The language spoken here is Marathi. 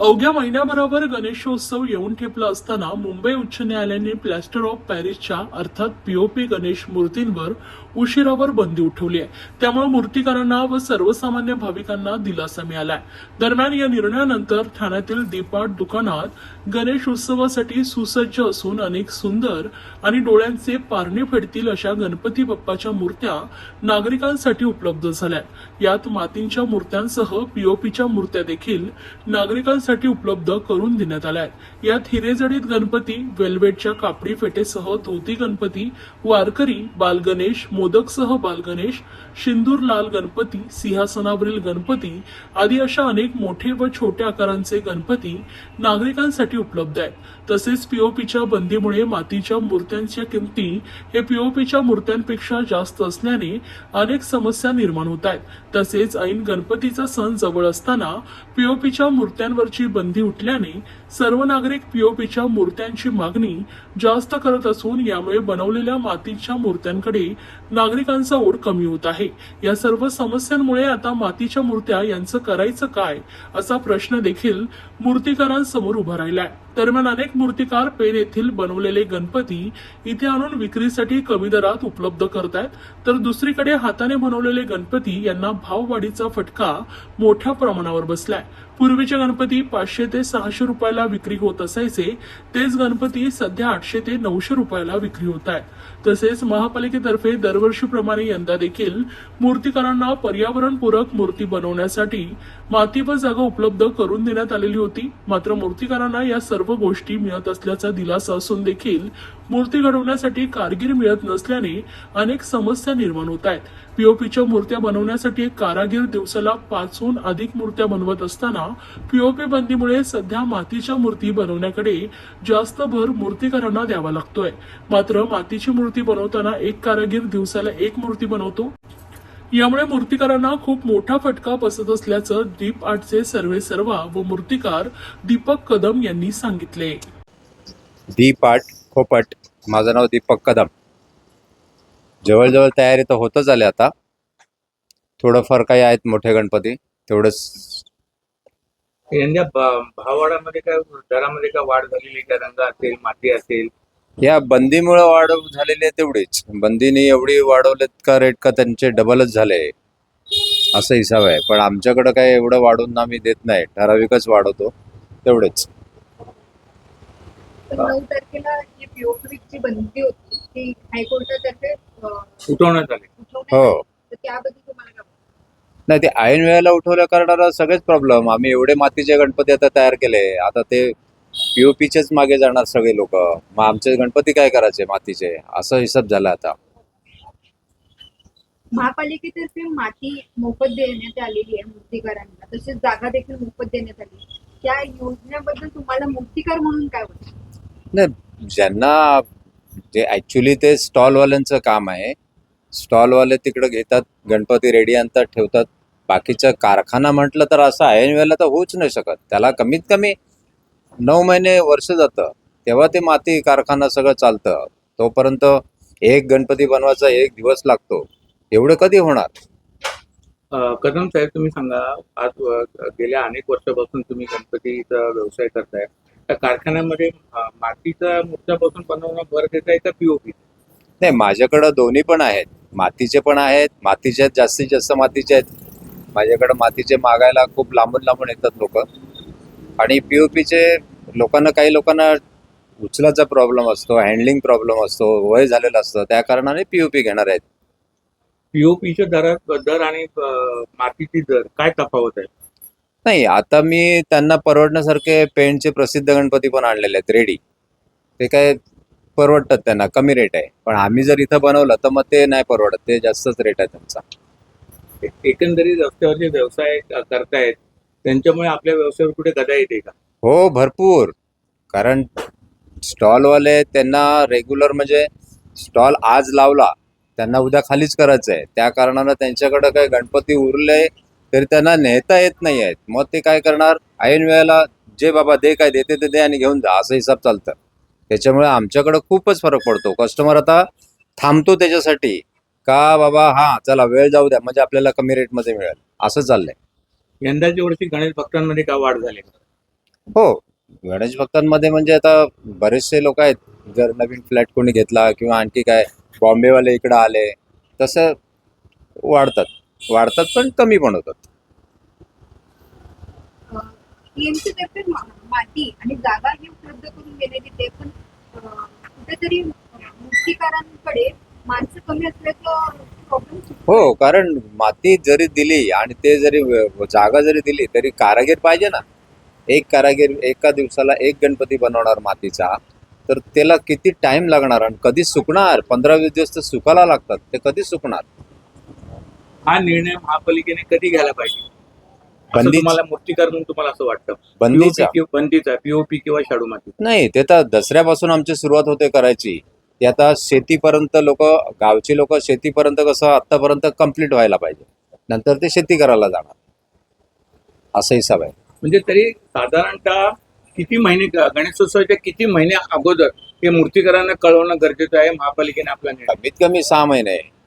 अवघ्या महिन्याभरावर गणेशोत्सव येऊन ठेपला असताना मुंबई उच्च न्यायालयाने प्लॅस्टर ऑफ पॅरिसच्या अर्थात पीओपी गणेश मूर्तींवर उशिरावर बंदी उठवली आहे. त्यामुळे मूर्तीकारांना व सर्वसामान्य भाविकांना दिलासा मिळालाय. दरम्यान या निर्णयानंतर ठाण्यातील दीपाट दुकानात गणेश उत्सवासाठी सुसज्ज असून अनेक सुंदर आणि डोळ्यांचे पारणे फेडतील अशा गणपती बाप्पाच्या मूर्त्या नागरिकांसाठी उपलब्ध झाल्या यात मातींच्या मूर्त्यांसह पीओपीच्या मूर्त्या देखील नागरिकांसाठी उपलब्ध करून देण्यात आल्या आहेत. यात हिरेजडित गणपती वेल्वेटच्या कापडी फेटेसह धोती गणपती वारकरी बालगणेश मोदकसह बालगणेश शिंदूर लाल गणपती सिंहासनावरील गणपती आदी अशा अनेक मोठे व छोट्या आकारांचे गणपती नागरिकांसाठी उपलब्ध आहेत. तसेच पीओपीच्या बंदीमुळे मातीच्या मूर्त्यांच्या किमती हे पीओपीच्या मूर्त्यांपेक्षा जास्त असल्याने अनेक समस्या निर्माण होत आहेत. तसेच ऐन गणपतीचा सण जवळ असताना पीओपीच्या मूर्त्यांवरची बंदी उठल्याने सर्व नागरिक पीओपीच्या मूर्त्यांची मागणी जास्त करत असून यामुळे बनवलेल्या मातीच्या मूर्त्यांकडे नागरिकांचा ओढ कमी होत आहे. या सर्व समस्यांमुळे आता मातीच्या मूर्त्या यांचं करायचं काय असा प्रश्न देखील मूर्तिकारांसमोर उभा राहिलाय. दरम्यान अनेक मूर्तिकार पेन येथील बनवलेले गणपती इथे आणून विक्रीसाठी कमी दरात उपलब्ध करतायत. तर दुसरीकडे हाताने बनवलेले गणपती यांना भाववाढीचा फटका मोठ्या प्रमाणावर बसलाय. पूर्वीचे गणपती पाचशे ते सहाशे रुपयाला विक्री होत असायचे. तेच गणपती सध्या आठशे ते नऊशे रुपयाला विक्री होत आहेत तसेच महापालिकेतर्फे दरवर्षीप्रमाणे यंदा देखील मूर्तिकारांना पर्यावरणपूरक मूर्ती बनवण्यासाठी माती व जागा उपलब्ध करून देण्यात आलेली होती. मात्र मूर्तिकारांना या सर्व गोष्टी मिळत असल्याचा दिलासा असून देखील मूर्ती घडवण्यासाठी कारगिर मिळत नसल्याने अनेक समस्या निर्माण होत आहेत. पीओपीच्या मूर्त्या बनवण्यासाठी कारागीर दिवसाला पाचहून अधिक मूर्त्या बनवत असताना पीओपी बंदीमुळे सध्या मातीच्या मूर्ती बनवण्याकडे जास्त भर मूर्तिकारांना द्यावा लागतोय. मात्र मातीची मूर्ती बनवताना एक कारागीर दिवसाला एक मूर्ती बनवतो. यामुळे मूर्तिकारांना खूप मोठा फटका बसत असल्याचं डीप आर्टचे सर्वे सर्वा व मूर्तिकार दीपक कदम यांनी सांगितले. दीप आर्ट खोपट. माझं नाव दीपक कदम. जवळजवळ तयारी तर होतच आले आता. थोडंफार काही आहेत मोठे गणपती तेवढंच. यंदा भाववाढामध्ये काय दरामध्ये काय वाढ झालेली का? रंग असेल माती असेल? या बंदीमुळे वाढ झालेली आहे तेवढीच. बंदीने एवढी वाढवलेत का रेट का त्यांचे डबलच झाले. असं हिसाब आहे. पण आमच्याकडं काय एवढं वाढवून आम्ही देत नाही. ठराविकच वाढवतो. तेवढेच. नऊ तारखेला जी पीओपीची बंदी होती ती हायकोर्टातर्फे उठवण्यात आले. हो. तर त्याबद्दल तुम्हाला काय वाटतं? नाही ते ऐन वेळेला उठवल्या करणारा सगळेच प्रॉब्लेम आम्ही एवढे मातीचे गणपती आता तयार केले. आता ते पीओपीचेच मागे जाणार सगळे लोक. मग आमचे गणपती काय करायचे मातीचे? असं हिसाब झाला आता. महापालिकेतर्फे माती मोफत देण्यात आलेली आहे मूर्तिकारांना. तसेच जागा देखील मोफत देण्यात आली. त्या योजनेबद्दल तुम्हाला मूर्तिकार म्हणून काय वाटतं? नाही ज्यांना जे ॲक्च्युली ते स्टॉलवाल्यांचं काम आहे स्टॉलवाले तिकडं घेतात गणपती रेडी आणतात ठेवतात. बाकीचा कारखाना म्हटलं तर असं ऐन वेळेला तर होऊच नाही शकत. त्याला कमीत कमी नऊ महिने वर्ष जातं. तेव्हा ते माती कारखाना सगळं चालतं. तोपर्यंत एक गणपती बनवायचा एक दिवस लागतो. एवढं कधी होणार? कदम साहेब तुम्ही सांगा आज गेल्या अनेक वर्षापासून तुम्ही गणपतीचा व्यवसाय करताय. त्या कारखान्यामध्ये अं, मातीच्या मूर्त्यापासून बनवणं भर देत आहे का पीओपी नाही माझ्याकडं दोन्ही पण आहेत. मातीचे पण आहेत मातीचे आहेत जास्तीत जास्त मातीचे आहेत. माझ्याकडं मातीचे मागायला खूप लांबून लांबून येतात लोक. आणि पीओपीचे लोकांना काही लोकांना उचलाचा प्रॉब्लेम असतो हँडलिंग प्रॉब्लेम असतो वय झालेलं असतं त्या कारणाने पीओपी घेणार आहेत. पीओपीच्या दरात दर आणि मातीची दर काय तफावत आहे? नाही आता मी त्यांना परवडण्यासारखे पेंटचे प्रसिद्ध गणपती पण आणलेले आहेत रेडी. ते काय परवडतात त्यांना कमी रेट आहे. पण आम्ही जर इथं बनवलं तर मग ते नाही परवडत ते जास्तच रेट आहे त्यांचा. एकंदरीत रस्त्यावरचे व्यवसाय क- करतायत त्यांच्यामुळे आपल्या व्यवसायावर कुठे गदा येते का? हो भरपूर. कारण स्टॉलवाले त्यांना रेग्युलर म्हणजे स्टॉल आज लावला त्यांना उद्या खालीच करायचं आहे त्या कारणानं त्यांच्याकडं काही गणपती उरले तरी त्यांना नेता येत नाही आहेत. मग ते काय करणार? ऐन वेळेला जे बाबा दे काय देते ते दे आणि घेऊन जा. असं हिसाब चालतं. त्याच्यामुळे आमच्याकडं खूपच फरक पडतो. कस्टमर आता थांबतो त्याच्यासाठी. का बाबा हा चला वेळ जाऊ द्या. म्हणजे आपल्याला कमी रेटमध्ये मिळेल. असं चाललंय. यंदाच्या वर्षी गणेश भक्तांमध्ये काय वाढ झाली? का हो. गणेश भक्तांमध्ये म्हणजे आता बरेचसे लोक आहेत. जर नवीन फ्लॅट कोणी घेतला किंवा आणखी काय बॉम्बेवाले इकडं आले तसं वाढतात. वाढतात पण कमी पण होतात. टीएमसी तर्फे मा- माती आणि जागा ही उपलब्ध करून देण्यात येते पण अं, कुठेतरी मूर्तिकारांकडे माणसं कमी असल्याचं प्रॉब्लेम हो कारण माती जरी दिली आणि ते जरी जागा जरी दिली तरी कारागीर पाहिजे ना. एक कारागीर एका दिवसाला एक गणपती बनवणार मातीचा तर त्याला किती टाइम लागणार आणि कधी सुकणार? पंधरा वीस दिवस तर सुकायला लागतात ते कधी सुकणार? हा निर्णय महापालिकेने कधी घ्यायला पाहिजे? असं बंदीच- तुम्हाला मूर्तिकार म्हणून तुम्हाला असं वाटतं? बंदीचा POP किंवा- बंदीचा पीओपी किंवा शाडू माती नाही ते तर दसऱ्यापासून आमची सुरुवात होते करायची. ते आता शेतीपर्यंत लोक गावची लोक शेतीपर्यंत कसं आतापर्यंत कंप्लीट व्हायला पाहिजे. नंतर ते शेती करायला जाणार. असा हिसाब आहे. म्हणजे तरी साधारणतः किती महिने गणेशोत्सवाच्या किती महिने अगोदर हे मूर्तिकारांना कळवणं गरजेचं आहे महापालिकेने आपला निर्णय? कमीत कमी सहा महिने.